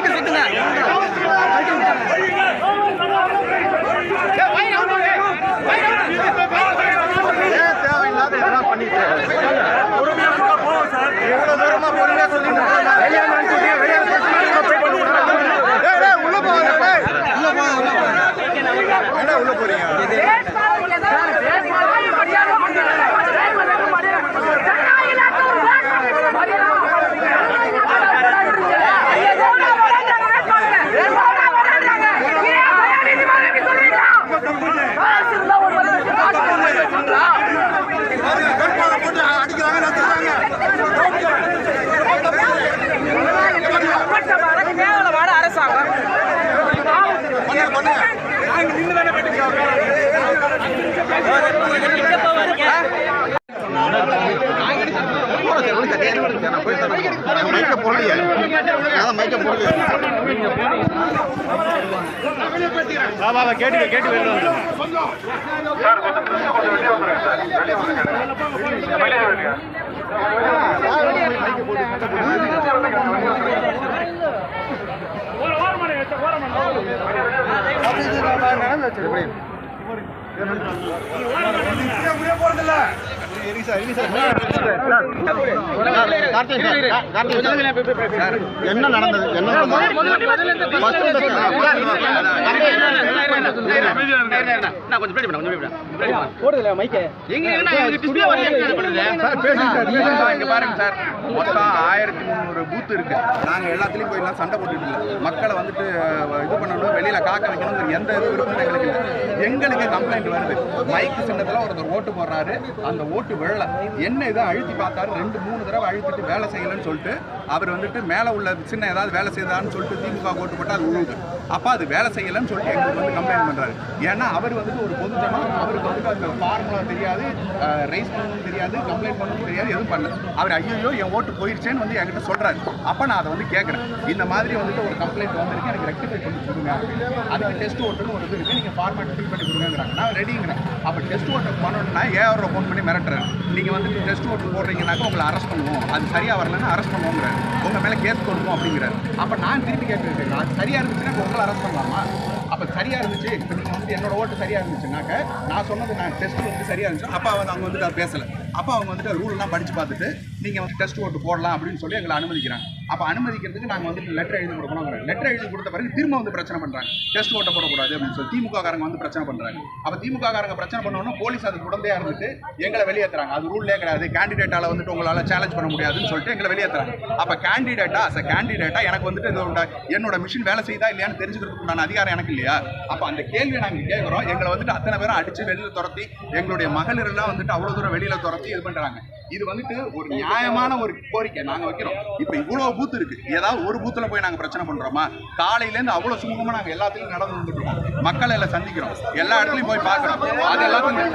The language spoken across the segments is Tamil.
哪个？அதான் மைக்க போடலையே கேட்டு கேட்டு வெளில என்ன நடந்தது என்ன நடந்தது First இந்த- இங்க பாருங்க சார் மொத்தம் ஆயிரத்தி முந்நூறு பூத் இருக்கு நாங்க எல்லாத்துலயும் போய் எல்லாம் சண்டை போட்டுட்டு இல்ல மக்களை வந்துட்டு இது பண்ணணும் வெளியில காக்க வைக்கணும் எந்த இது விருப்பம் எங்களுக்கு இல்லை எங்களுக்கு கம்ப்ளைண்ட் வருது. மைக்கு சின்னத்துல ஒருத்தர் ஓட்டு போடுறாரு. அந்த ஓட்டு விழல. என்ன இதை அழுத்தி பார்த்தாரு? ரெண்டு மூணு தடவை அழுத்திட்டு வேலை செய்யலன்னு சொல்லிட்டு அவர் வந்துட்டு மேலே உள்ள சின்ன ஏதாவது வேலை செய்தான்னு சொல்லிட்டு திமுக ஓட்டு போட்டால் அது உழுவுது அப்போ அது வேலை செய்யலைன்னு சொல்லிட்டு எங்களுக்கு வந்து கம்ப்ளைண்ட் பண்ணுறாரு ஏன்னா அவர் வந்துட்டு ஒரு பொதுஜனம் அவருக்கு வந்துட்டு அந்த ஃபார்முலா தெரியாது ரைஸ் பண்ணணும் தெரியாது கம்ப்ளைண்ட் பண்ணணும் தெரியாது எதுவும் பண்ணல. அவர் ஐயோ என் ஓட்டு போயிடுச்சேன்னு வந்து என்கிட்ட சொல்கிறாரு அப்போ நான் அதை வந்து கேட்குறேன். இந்த மாதிரி வந்துட்டு ஒரு கம்ப்ளைண்ட் வந்திருக்கு எனக்கு ரெக்டிஃபை பண்ணி கொடுங்க. அதுக்கு டெஸ்ட் ஓட்டுன்னு ஒரு இது இருக்குது நீங்கள் ஃபார்மேட் ஃபில் பண்ணி கொடுங்கிறாங்க நான் ரெடிங்கிறேன் அப்போ டெஸ்ட் ஓட்டு பண்ணணும்னா ஏஆர் ஃபோன் பண்ணி மிரட்டுறேன் நீங்கள் வந்துட்டு டெஸ்ட் ஓட்டு போடுறீங்கனாக்கா உங்களை அரெஸ்ட் பண்ணுவோம். அது சரியாக வரலன்னா அரெஸ்ட் பண்ணுவோங்கிறாரு உங்கள் மேலே கேஸ் கொடுப்போம் அப்படிங்கிறாரு அப்போ நான் திருப்பி கேட்டுருக்கேன் அது சரியாக இருந்துச்சுன்னா உங்களை அரெஸ்ட் பண்ணலாமா? அப்போ சரியாக இருந்துச்சு. இப்போ நீங்கள் வந்து என்னோட ஓட்டு சரியாக இருந்துச்சுனாக்கா நான் சொன்னது நான் டெஸ்ட் வந்து சரியாக இருந்துச்சு. அப்போ அவங்க வந்துட்டு அவர் பேசலை. அப்போ அவங்க வந்துட்டு ரூல்லாம் படித்து பார்த்துட்டு நீங்கள் வந்து டெஸ்ட் ஓட்டு போடலாம் அப்படின்னு சொல்லி எங்களை அனுமதிக்கிறாங்க. அப்போ அனுமதிக்கிறதுக்கு நாங்கள் வந்து லெட்டர் எழுதி கொடுக்கணும் லெட்டர் எழுதி கொடுத்த பிறகு திரும்ப வந்து பிரச்சனை பண்ணுறாங்க டெஸ்ட் ஓட்ட போடக்கூடாது அப்படின்னு சொல்லி திமுக காரங்க வந்து பிரச்சனை பண்ணுறாங்க அப்போ திமுக காரங்க பிரச்சனை பண்ணோன்னா போலீஸ் அது உடந்தையா இருந்துட்டு எங்களை வெளியேற்றுறாங்க அது ரூல்லே கிடையாது. கேண்டிடேட்டால் வந்துட்டு உங்களால் சேலஞ்ச் பண்ண முடியாதுன்னு சொல்லிட்டு எங்களை வெளியேற்றுறாங்க அப்போ கேண்டிடேட்டா அஸ் கேண்டிடேட்டா எனக்கு வந்துட்டு இது என்னோட மிஷின் வேலை செய்தா இல்லையான்னு தெரிஞ்சுக்கிறதுக்கு உண்டான அதிகாரம் எனக்கு இல்லையா? அப்போ அந்த கேள்வியை நாங்கள் கேட்குறோம் எங்களை வந்துட்டு அத்தனை பேரும் அடித்து வெளியில் துரத்தி எங்களுடைய மகளிரெல்லாம் வந்துட்டு அவ்வளோ தூரம் வெளியில் துரத்தி இது பண்ணுறாங்க இது வந்துட்டு ஒரு நியாயமான ஒரு கோரிக்கை நாங்க வைக்கிறோம். இப்ப இவ்வளவு பூத் இருக்கு. ஏதாவது ஒரு பூத்துல போய் நாங்க பிரச்சனை பண்றோமா? காலையில இருந்து அவ்வளவு சுமூகமா நாங்க எல்லாத்துலயும் நடந்து வந்துட்டு மக்களை எல்லாம் சந்திக்கிறோம். எல்லா இடத்துலயும் போய் பார்க்குறோம். அது எல்லாத்தையும்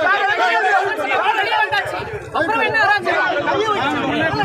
சார், வெளியில சார் வந்துருக்கோம். வெளியில வந்து சார் அப்புறம் என்ன ஆராய்ச்சி? இருக்கு